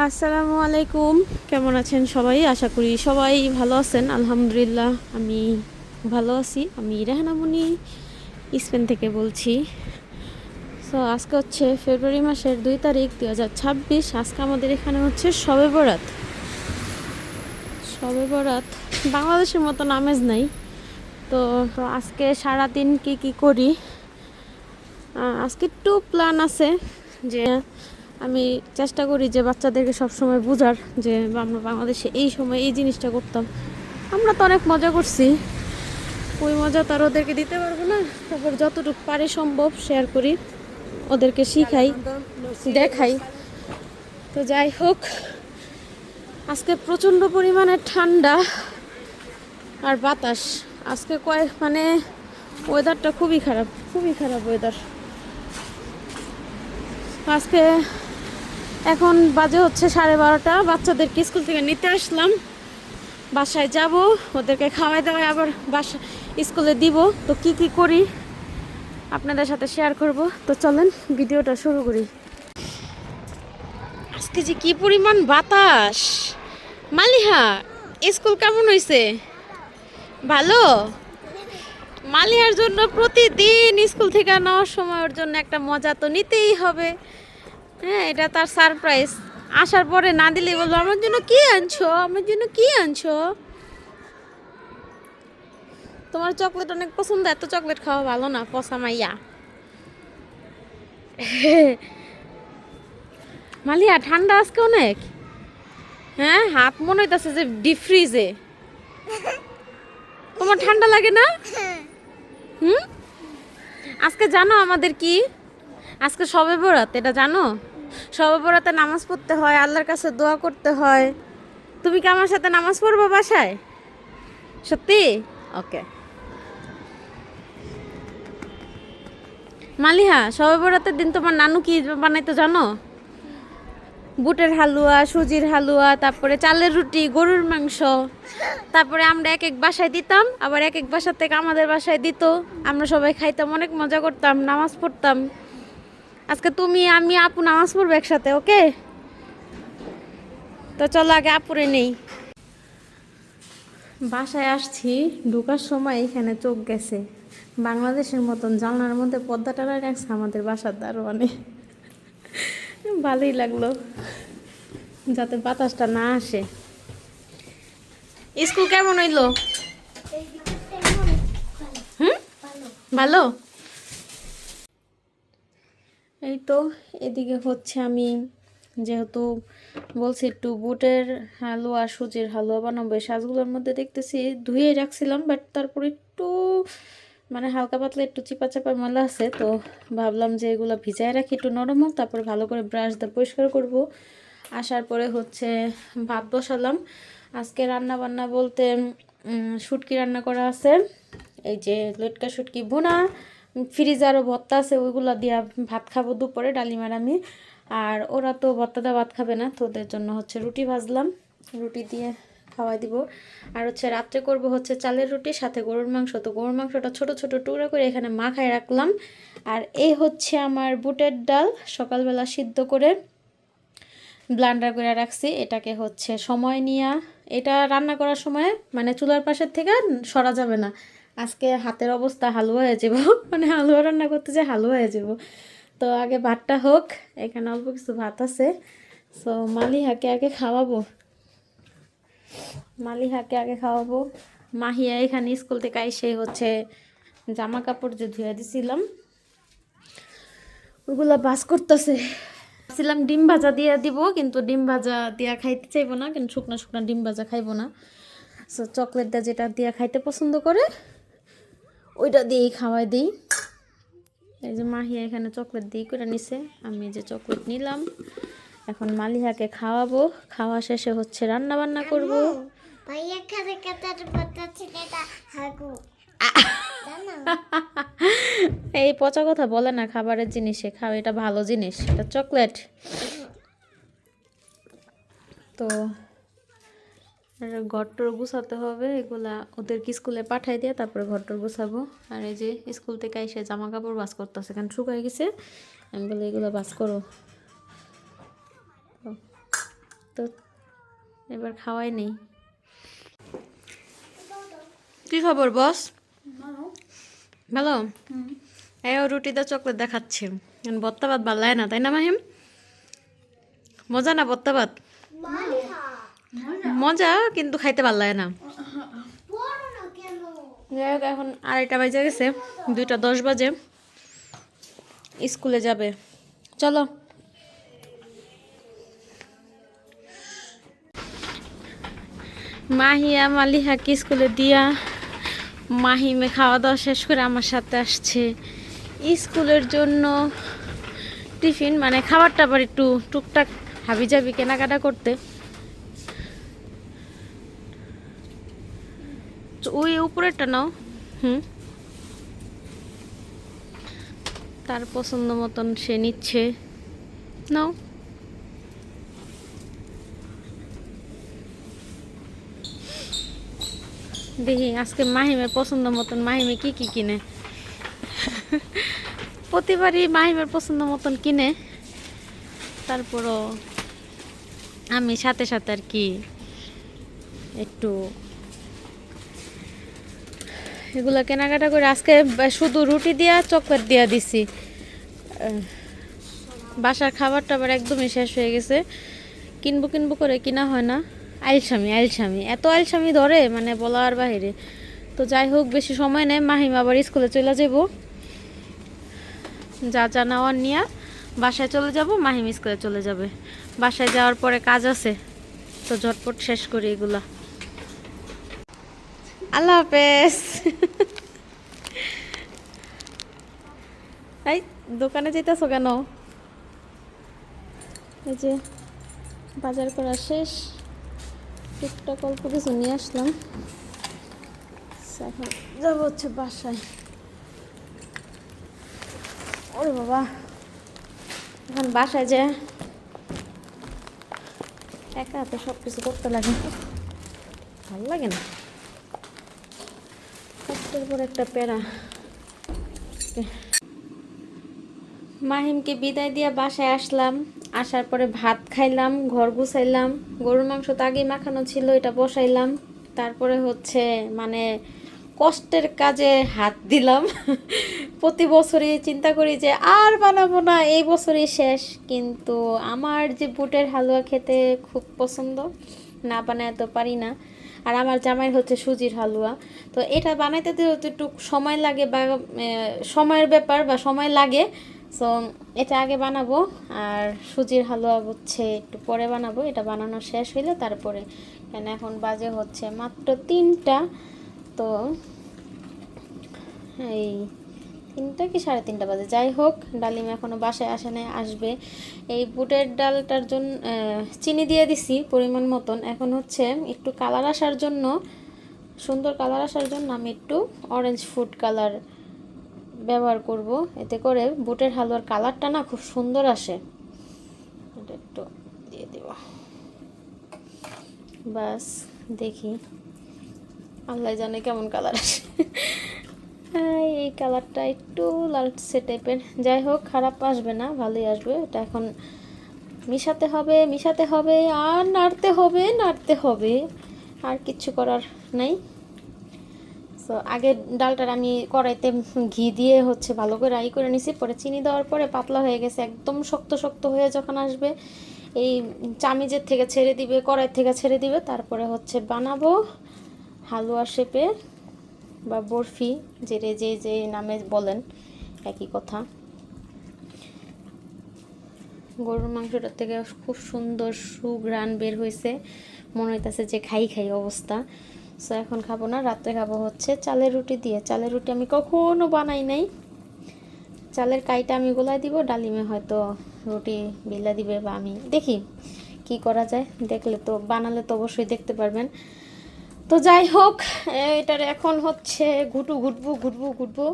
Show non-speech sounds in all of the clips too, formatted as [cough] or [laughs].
আসসালামু আলাইকুম। কেমন আছেন সবাই? আশা করি সবাই ভালো আছেন। আলহামদুলিল্লাহ, আমি ভালো আছি। আমি রেহানামণি স্পেন থেকে বলছি। সো আজকে হচ্ছে ফেব্রুয়ারি মাসের দুই তারিখ, দুই হাজার ছাব্বিশ। আজকে আমাদের এখানে হচ্ছে শবে বরাত। শবে বরাত বাংলাদেশের মতন আমেজ নাই। তো তো আজকে সারাদিন কি কি করি? আজকে একটু প্ল্যান আছে যে আমি চেষ্টা করি যে বাচ্চাদেরকে সবসময় বোঝার যে আমরা বাংলাদেশে এই সময় এই জিনিসটা করতাম। আমরা তো অনেক মজা করছি। ওই মজা তো আর ওদেরকে দিতে পারব না। তারপর যতটুকু পারি সম্ভব শেয়ার করি। ওদেরকে শিখাই, দেখাই। তো যাই হোক, আজকে প্রচণ্ড পরিমাণে ঠান্ডা আর বাতাস। আজকে কয়েক মানে ওয়েদারটা খুবই খারাপ খুবই খারাপ ওয়েদার আজকে এখন বাজে হচ্ছে সাড়ে বারোটা। বাচ্চাদেরকে স্কুল থেকে নিতে আসলাম। বাসায় যাব, ওদেরকে খাওয়াই দাওয়াই আবার বাসা স্কুলে দিব। তো কি কি করি আপনাদের সাথে শেয়ার করব। তো চলেন, ভিডিওটা শুরু করি। আজকে যে কি পরিমাণ বাতাস! মালিহা, স্কুল কেমন হয়েছে ভালো? মালিহার জন্য প্রতিদিন স্কুল থেকে নেওয়ার সময় ওর জন্য একটা মজা তো নিতেই হবে। হ্যাঁ এটা তার সারপ্রাইজ আসার পরে না দিলেই বলব আমার জন্য কি আনছো? আমার জন্য কি আনছো? তোমার চকলেট অনেক পছন্দ এত চকলেট খাওয়া ভালো না পচা মাইয়া। [laughs] মালিয়া ঠান্ডা আজকে অনেক? হ্যাঁ হাত মনে হইতেছে যে ডিপ ফ্রিজে [laughs] তোমার ঠান্ডা লাগে না? হুম? আজকে জানো আমাদের কি? আজকে সবে বরাত এটা জানো? সবে বরাতে নামাজ পড়তে হয়, আল্লাহর কাছে দোয়া করতে হয়। তুমি কি আমার সাথে নামাজ পড়ব বাসায়? সত্যি? ওকে। মালিহা সবে বরাতের দিন তোমার নানু কি বানাইতো জানো? বুটের হালুয়া, সুজির হালুয়া, তারপরে চালের রুটি, গরুর মাংস, তারপরে আমরা এক এক বাসায় দিতাম, আবার এক এক বাসা থেকে আমাদের বাসায় দিত। আমরা সবাই খাইতাম, অনেক মজা করতাম, নামাজ পড়তাম। আজকে তুমি আমি আপু নামাজ পড়ব একসাথে ওকে? তো চলো আগে আপুরে নেই। বাসায় আসছি ঢোকার সময় এখানে চোখ গেছে। বাংলাদেশের মতন জানলার মধ্যে পর্দা টানা রাখছে আমাদের বাসার দারোয়ানে। ভালোই লাগল যাতে বাতাসটা না আসে। স্কুল কেমন হইল? হুম? ভালো? এই তো, এদিকে হচ্ছে আমি যেহেতু বলছি একটু বুটের হালুয়া, সুজির হালুয়া বানাবো, এই সাজগুলোর মধ্যে দেখতেছি ধুয়ে রাখছিলাম বাট তারপর একটু মানে হালকা পাতলা একটু চিপা চাপা ময়লা আছে, তো ভাবলাম যে এগুলো ভিজায় রাখি, একটু নরম হোক, তারপরে ভালো করে ব্রাশ দিয়ে পরিষ্কার করব। আসার পরে হচ্ছে ভাত বসালাম। আজকে রান্না বান্না বলতে শুটকি রান্না করা আছে, এই যে লটকা শুটকি বোনা ফ্রিজে আরও ভর্তা আছে, ওইগুলো দিয়া ভাত খাব দুপুরে, ডালিমার আমি। আর ওরা তো ভর্তাটা ভাত খাবে না, তো ওদের জন্য হচ্ছে রুটি ভাজলাম। রুটি দিয়ে খাওয়াই দিব। আর হচ্ছে রাত্রে করব হচ্ছে চালের রুটি, সাথে গরুর মাংস। তো গরুর মাংসটা ছোট ছোট টুকরা করে এখানে মাখায় রাখলাম। আর এই হচ্ছে আমার বুটের ডাল, সকালবেলা সিদ্ধ করে ব্লান্ডার করে রাখছি। এটাকে হচ্ছে সময় নিয়ে, এটা রান্না করার সময় মানে চুলার পাশের থেকে সরা যাবে না। আজকে হাতের অবস্থা হালুয়া হয়ে যাব। [laughs] মানে হালুয়া রান্না করতে যে হালুয়া হয়ে যাব। তো আগে ভাতটা হোক, এখানে অল্প কিছু ভাত আছে। সো মালিহাকে আগে খাওয়াবো। মালিহাকে আগে খাওয়াবো। মাহিয়া এখানে স্কুল থেকে এসে হচ্ছে জামা কাপড় যে ধুয়ে দিছিলাম, ওগুলা বাস করতেছে। ভাবছিলাম ডিম ভাজা দিয়ে দিব, কিন্তু ডিম ভাজা দিয়া খাইতে চাইব না, কিন্তু শুকনো শুকনো ডিম ভাজা খাইবো না। সো চকলেটটা যেটা দিয়া খাইতে পছন্দ করে ওইটা দিয়েই খাওয়াই দিই। এই যে মাহিয়া এখানে চকলেট দিয়ে করে নিছে। আমি যে চকলেট নিলাম এখন মালিহাকে খাওয়াবো। খাওয়া শেষে হচ্ছে রান্না বান্না করব। [laughs] এই পচা কথা বলে না খাবারের জিনিসে খাও এটা ভালো জিনিস এটা চকলেট। তো ঘরটর গুছাতে হবে এগুলা ওদেরকে স্কুলে পাঠাই দিয়ে তারপরে ঘরটর গুছাবো। আর এই যে স্কুল থেকে এসে জামা কাপড় বাস করতেছে কারণ শুকাই গেছে। আমি বলে এগুলো বাস করো। তো এবার খাওয়াই নেই। কি খবর বস? ভালো। এই ও রুটিতে চকলেট দেখাচ্ছে। বত্তা ভাত ভালো লাগে না তাই না মাহিম? মজা না বত্তা ভাত? মজা, কিন্তু খাইতে লাগে না। যাই হোক, এখন আড়াইটা বাজে গেছে, দুইটা দশ বাজে। স্কুলে যাবে। চলো। মাহিয়া মালিহাকে স্কুলে দিয়া মাহিমে খাওয়া দাওয়া শেষ করে আমার সাথে আসছে। স্কুলের জন্য টিফিন মানে খাবার টাবার একটু টুকটাক হাবি যাবি কেনাকাটা করতে। ওই উপরেরটা নাও। হুম। তার পছন্দ মতন সে নিচ্ছে। নাও। দেখি, আজকে মাহিমের পছন্দ মতন মাহিমে কি কি কিনে? প্রতিবারই মাহিমের পছন্দ মতন কিনে। তারপরও আমি সাথে সাথে আর কি একটু এগুলো কেনাকাটা করে আজকে শুধু রুটি দিয়া, চকলেট দিয়া দিছি। বাসার খাবার টাবার একদমই শেষ হয়ে গেছে। কিনবো কিনবো করে কিনা হয় না। আইলসামি আইলসামি এত আইলসামি ধরে মানে বলার বাহিরে। তো যাই হোক, বেশি সময় নেই। মাহিম আবার স্কুলে চলে যাব। যা যা নেওয়ার নিয়ে বাসায় চলে যাব, মাহিম স্কুলে চলে যাবে। বাসায় যাওয়ার পরে কাজ আছে। তো ঝটপট শেষ করি এগুলা। আল্লাহ হাফেজ [laughs] এই, দোকানে যেতেছো কেন? এই যে, বাজার করা শেষ। টুকটাক অল্প কিছু নিয়ে আসলাম। এখন যাব হচ্ছে বাসায়। ওরে বাবা, এখন বাসায় যে একা হাতে সব কিছু করতে লাগে। ভালো লাগে না। একটার পর একটা প্যারা মাহিমকে বিদায় দিয়ে বাসায় আসলাম। আসার পরে ভাত খাইলাম, ঘর গুছাইলাম। গরুর মাংস তো আগেই মাখানো ছিল, এটা বসাইলাম। তারপরে হচ্ছে মানে কষ্টের কাজে হাত দিলাম। প্রতি বছরই চিন্তা করি যে আর বানাবো না, এই বছরই শেষ। কিন্তু আমার যে বুটের হালুয়া খেতে খুব পছন্দ, না বানায় তো পারি না। আর আমার জামাইয়ের হচ্ছে সুজির হালুয়া। তো এটা বানাইতে একটু সময় লাগে বা সময়ের ব্যাপার বা সময় লাগে। সো এটা আগে বানাবো। আর সুজির হালুয়া হচ্ছে একটু পরে বানাবো। এটা বানানো শেষ হইলে তারপরে কেন এখন বাজে হচ্ছে মাত্র তিনটা। তো, এই তিনটা কি সাড়ে তিনটা বাজে? যাই হোক, ডালিম এখনও বাসায় আসে নাই, আসবে। এই বুটের ডালটার জন্য চিনি দিয়ে দিছি পরিমাণ মতন। এখন হচ্ছে একটু কালার আসার জন্য, সুন্দর কালার আসার জন্য আমি একটু অরেঞ্জ ফুড কালার ব্যবহার করব। এতে করে বুটের হালুয়ার কালারটা না খুব সুন্দর আসে। এটা একটু দিয়ে দেব। বাস, দেখি। আল্লাহ জানে কেমন কালার আসে। এই কালারটা একটু লালচে টাইপের। যাই হোক, খারাপ আসবে না, ভালোই আসবে। এটা এখন মিশাতে হবে মিশাতে হবে, আর নাড়তে হবে নাড়তে হবে। আর কিচ্ছু করার নাই। সো আগে ডালটার আমি কড়াইতে ঘি দিয়ে হচ্ছে ভালো করে আই করে নিছি। পরে চিনি দেওয়ার পরে পাতলা হয়ে গেছে, একদম শক্ত শক্ত হয়ে যখন আসবে, এই চামিজের থেকে ছেড়ে দিবে কড়াই থেকে ছেড়ে দিবে। তারপরে হচ্ছে বানাবো হালুয়া শেপে বা বরফি যে যে যে নামে বলেন, একই কথা। গরুর মাংসটার থেকে খুব সুন্দর সুঘ্রাণ বের হয়েছে মনে হইতেছে যে খাই খাই অবস্থা। সো এখন খাব না, রাত্রে খাব হচ্ছে চালের রুটি দিয়ে। চালের রুটি আমি কখনো বানাই নাই। চালের কাইটা আমি গোলায় দিব, ডালিমে হয়তো রুটি বিলা দিবে বা আমি দেখি কি করা যায়। দেখলে তো, বানালে তো অবশ্যই দেখতে পারবেন। তো যাই হোক এটার এখন হচ্ছে ঘুটু ঘুটবো ঘুটবো ঘুটবো।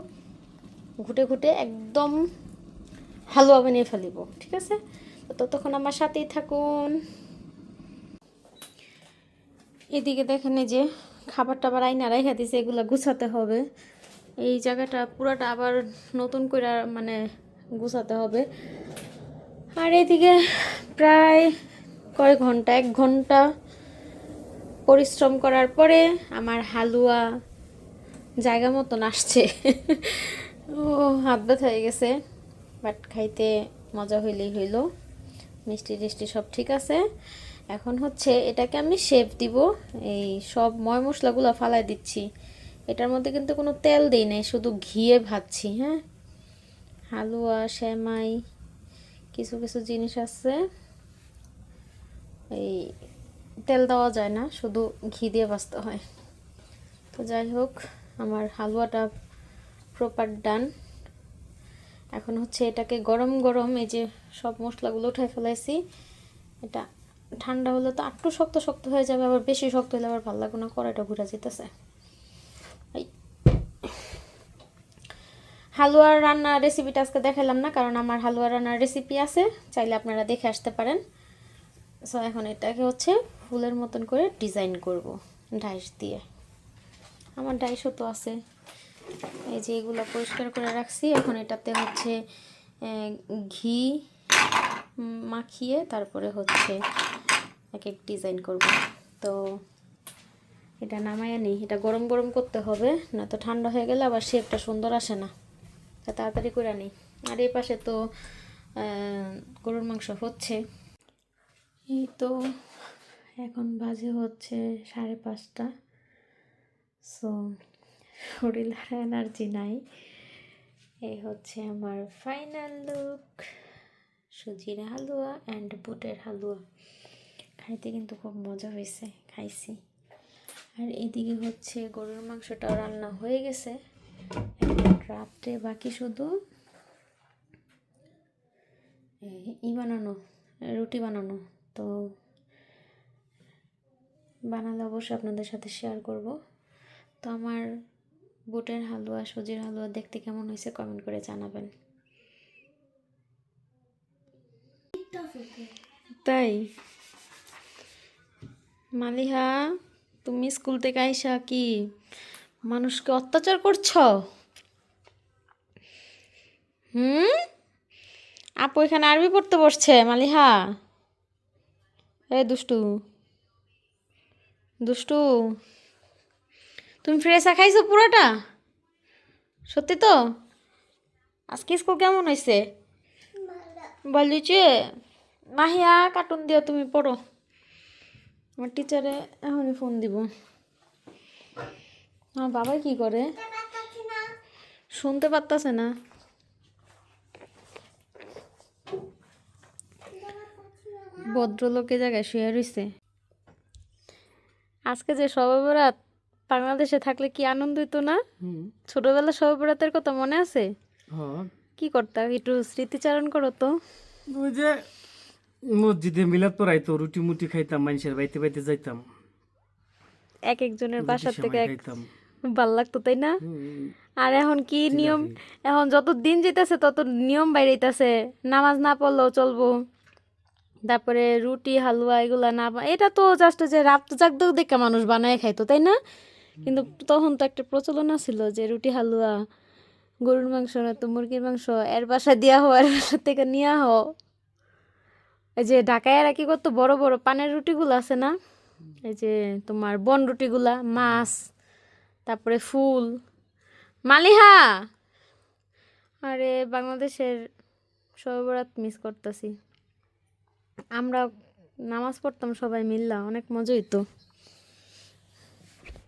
ঘুটে ঘুটে একদম হালুয়া বানিয়ে ফেলিব, ঠিক আছে? তো ততক্ষণ আমার সাথেই থাকুন। এদিকে দেখেন যে খাবার টাবার আইনা রাইখা দিছে, এগুলো গুছাতে হবে। এই জায়গাটা পুরাটা আবার নতুন করে মানে গুছাতে হবে। আর এদিকে প্রায় কয় ঘণ্টা, এক ঘণ্টা পরিশ্রম করার পরে আমার হালুয়া জায়গা মতন আসছে। ও, হাত ব্যথা হয়ে গেছে বাট খাইতে মজা হইলেই হইল। মিষ্টি টিষ্টি সব ঠিক আছে। এখন হচ্ছে এটাকে আমি শেপ দিব। এই সব ময় মশলাগুলো ফালাই দিচ্ছি। এটার মধ্যে কিন্তু কোনো তেল দিই নাই, শুধু ঘিয়ে ভাজছি হ্যাঁ? হালুয়া, সেমাই, কিছু কিছু জিনিস আছে। এই তেল দেওয়া যায় না, শুধু ঘি দিয়ে ভাজতে হয়। তো যাই হোক, আমার হালুয়াটা প্রপার ডান এখন হচ্ছে এটাকে গরম গরম এই যে সব মশলাগুলো উঠাই ফেলাইছি। এটা ঠান্ডা হলে তো আটটু শক্ত শক্ত হয়ে যাবে, আবার বেশি শক্ত হলে আবার ভালো লাগবে না, কড়াইটা ঘুরে যেতেছে। এই। হালুয়ার রান্নার রেসিপিটা আজকে দেখালাম না, কারণ আমার হালুয়া রান্নার রেসিপি আছে, চাইলে আপনারা দেখে আসতে পারেন। সো এখন এটাকে হচ্ছে ফুলের মতন করে ডিজাইন করব ডাইস দিয়ে। আমার ডাইসও তো আছে। এই যে এগুলো পরিষ্কার করে রাখছি। এখন এটাতে হচ্ছে ঘি মাখিয়ে তারপরে হচ্ছে এক এক ডিজাইন করব। তো এটা নামাইয়া নেই। এটা গরম গরম করতে হবে না তো ঠান্ডা হয়ে গেলে আবার শেপটা সুন্দর আসে না। তাড়াতাড়ি করে নিই আর এই পাশে তো গরুর মাংস হচ্ছে। এই তো এখন বাজে হচ্ছে সাড়ে পাঁচটা। সো শরীর আর এনার্জি নাই। এই হচ্ছে আমার ফাইনাল লুক সুজির হালুয়া অ্যান্ড বুটের হালুয়া। খাইতে কিন্তু খুব মজা হয়েছে খাইছি। আর এদিকে হচ্ছে গরুর মাংসটাও রান্না হয়ে গেছে। রাত্রে বাকি শুধু ই বানানো, রুটি বানানো। তো বানালে অবশ্যই আপনাদের সাথে শেয়ার করব। তো আমার বুটের হালুয়া, সুজির হালুয়া দেখতে কেমন হয়েছে কমেন্ট করে জানাবেন। তাই? মালিহা, তুমি স্কুল থেকে আইসা কি মানুষকে অত্যাচার করছ? হুম? আপু এখানে আরবি পড়তে বসছে, মালিহা। এ দুষ্টু। দুষ্টু। তুমি ফ্রেশা খাইছো পুরোটা? সত্যি তো? আজকে স্কুল কেমন হয়েছে বলিছে মাহিয়া কার্টুন দিও তুমি পড়ো। আমার টিচারে এখনই ফোন দিব। আমার বাবাই কি করে? শুনতে পারতাছে না। ভদ্রলোকে জায়গায় শুয়ে রইছে। আজকে যে সবে বরাত বাংলাদেশে থাকলে কি আনন্দ হইতো না? ছোটবেলা সবে বরাতের কথা মনে আছে? হ্যাঁ। কি করতা? একটু স্মৃতিচারণ করো তো। ওই যে মসজিদে মিলাদ পড়াইতো রুটি মুটি খাইতাম মানুষের বাইতে বাইতে যাইতাম। এক একজনের বাসার থেকে এক ভালো লাগতো তাই না? আর এখন কি নিয়ম? এখন যত দিন যেতেছে তত নিয়ম বাইরেইতেছে নামাজ না পড়লেও চলবো। তারপরে রুটি হালুয়া এগুলা না এটা তো জাস্ট যে রাত জাগতেও দেখে মানুষ বানায় খাইতো তাই না? কিন্তু তখন তো একটা প্রচলন ছিল যে রুটি হালুয়া গরুর মাংস না তো মুরগির মাংস এর বাসা দেওয়া হো এর বাসা থেকে নিয়া হো এই যে ঢাকায় এরা কি করতো বড় বড় পানের রুটিগুলো আছে না? এই যে তোমার বন রুটিগুলা মাছ তারপরে ফুল। মালিহা! আরে বাংলাদেশের সর্বরাত মিস করতেছি। আমরা নামাজ পড়তাম সবাই মিল্লা, অনেক মজা হইতো।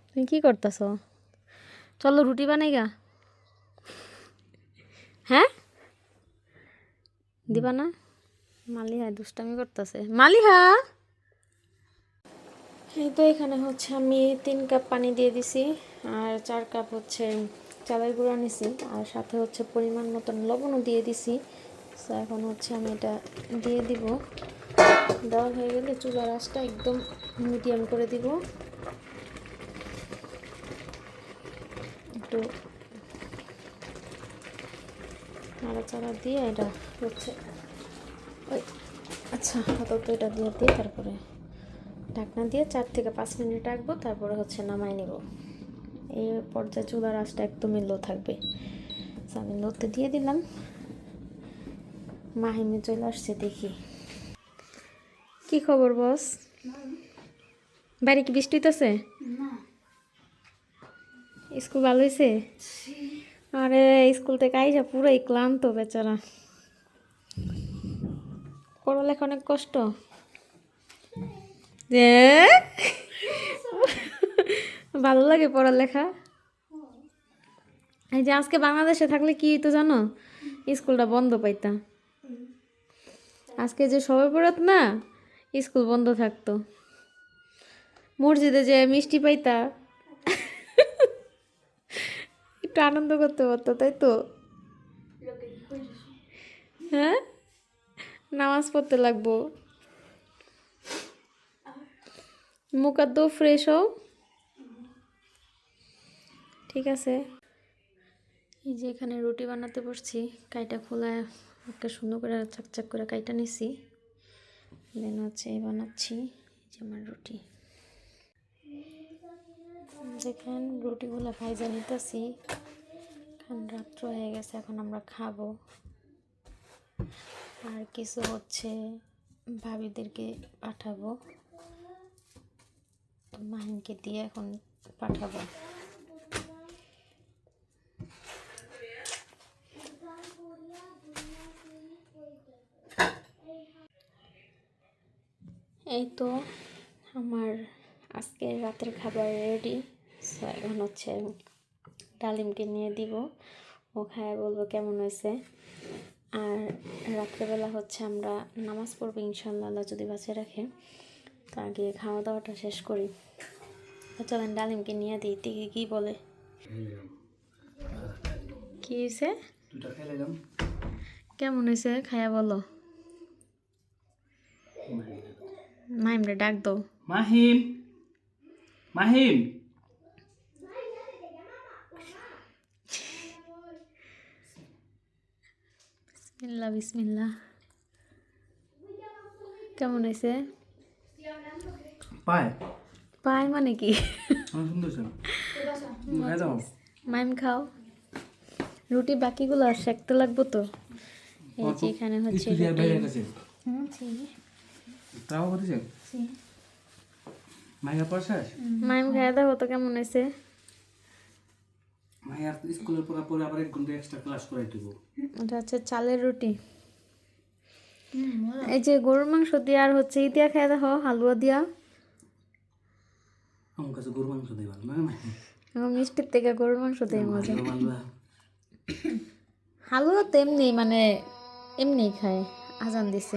তুমি কি করতেছ? চলো রুটি বানাই গা। হ্যাঁ? দিবা না? মালিহা দুষ্টামি করতেছে। মালিহা! এই তো এখানে হচ্ছে আমি তিন কাপ পানি দিয়ে দিছি, আর চার কাপ হচ্ছে চালের গুঁড়া নিছি, আর সাথে হচ্ছে পরিমাণ মতন লবণও দিয়ে দিছি। তো এখন হচ্ছে আমি এটা দিয়ে দিব। দেওয়া হয়ে গেলে চুলার আঁচটা একদম মিডিয়াম করে দিব। একটু নাড়াচাড়া দিয়ে এটা হচ্ছে ওই আচ্ছা আপাতত এটা দিয়ে দিয়ে তারপরে ঢাকনা দিয়ে চার থেকে পাঁচ মিনিট রাখব, তারপরে হচ্ছে নামাই নেব। এই পর্যায়ে চুলার আঁচটা একদমই লো থাকবে। আমি লোতে দিয়ে দিলাম। মাহিমে চলে আসছে, দেখি। কি খবর বস? বাড়ি কি বৃষ্টি হইতেছে? স্কুল ভালো হয়েছে আরে স্কুল থেকে আইসা পুরাই ক্লান্ত বেচারা। পড়ালেখা অনেক কষ্ট। এ? ভালো লাগে পড়ালেখা? এই যে আজকে বাংলাদেশে থাকলে কি তো জানো? স্কুলটা বন্ধ পাইতাম আজকে যে সবাই পড়াত না স্কুল বন্ধ থাকতো। মসজিদে যে মিষ্টি পাইতা। একটু আনন্দ করতে পারতো, তাই তো? হ্যাঁ? নামাজ পড়তে লাগবো। মুখাদ্দ ফ্রেশ হও। ঠিক আছে। এই যে এখানে রুটি বানাতে বসছি, কাইটা খোলা একটা সুন্দর করে চাকচাক করে কাইটা নিছি। দেন হচ্ছে বানাচ্ছি আমার রুটি। দেখেন, রুটিগুলো ভাইজা নিতেছি। এখন রাত্র হয়ে গেছে, এখন আমরা খাব। আর কিছু হচ্ছে ভাবিদেরকে পাঠাবো। মাহিনকে দিয়ে এখন পাঠাবো। এই তো আমার আজকে রাতের খাবার রেডি এখন হচ্ছে ডালিমকে নিয়ে দিব। ও খায়, বলব কেমন হয়েছে। আর রাত্রেবেলা হচ্ছে আমরা নামাজ পড়ব ইনশাল্লাহ যদি বাঁচিয়ে রাখে। তো আগে খাওয়া দাওয়াটা শেষ করি। চলেন ডালিমকে নিয়ে দিই দিকে কী বলে? কি হয়েছে? কেমন হয়েছে? খায়া বলো। মাইমরে ডাক দাও মাহিম মাহিম বিসমিল্লা বিসমিল্লা কেমন হয়েছে? পায়। পাই মানে কি? মাইম খাও। রুটি বাকিগুলো আর সেঁকতে লাগবো তো। এই যে এখানে হচ্ছে মাইয়া মাইম তো কেমন হয়েছে? পড়া পরে আবার এক ঘণ্টা এক্সট্রা ক্লাস করাই দিব। ওটা হচ্ছে চালের রুটি। এই যে গরুর মাংস দিয়া আর হচ্ছে ই দিয়া খাইয়া দেখো হালুয়া দিয়া। আমার কাছে গরু মাংস ভালো এখন মিষ্টির থেকে গরুর মাংস দিয়ে মজা। হালুয়া তো এমনি মানে এমনি খায় আজান দিছে।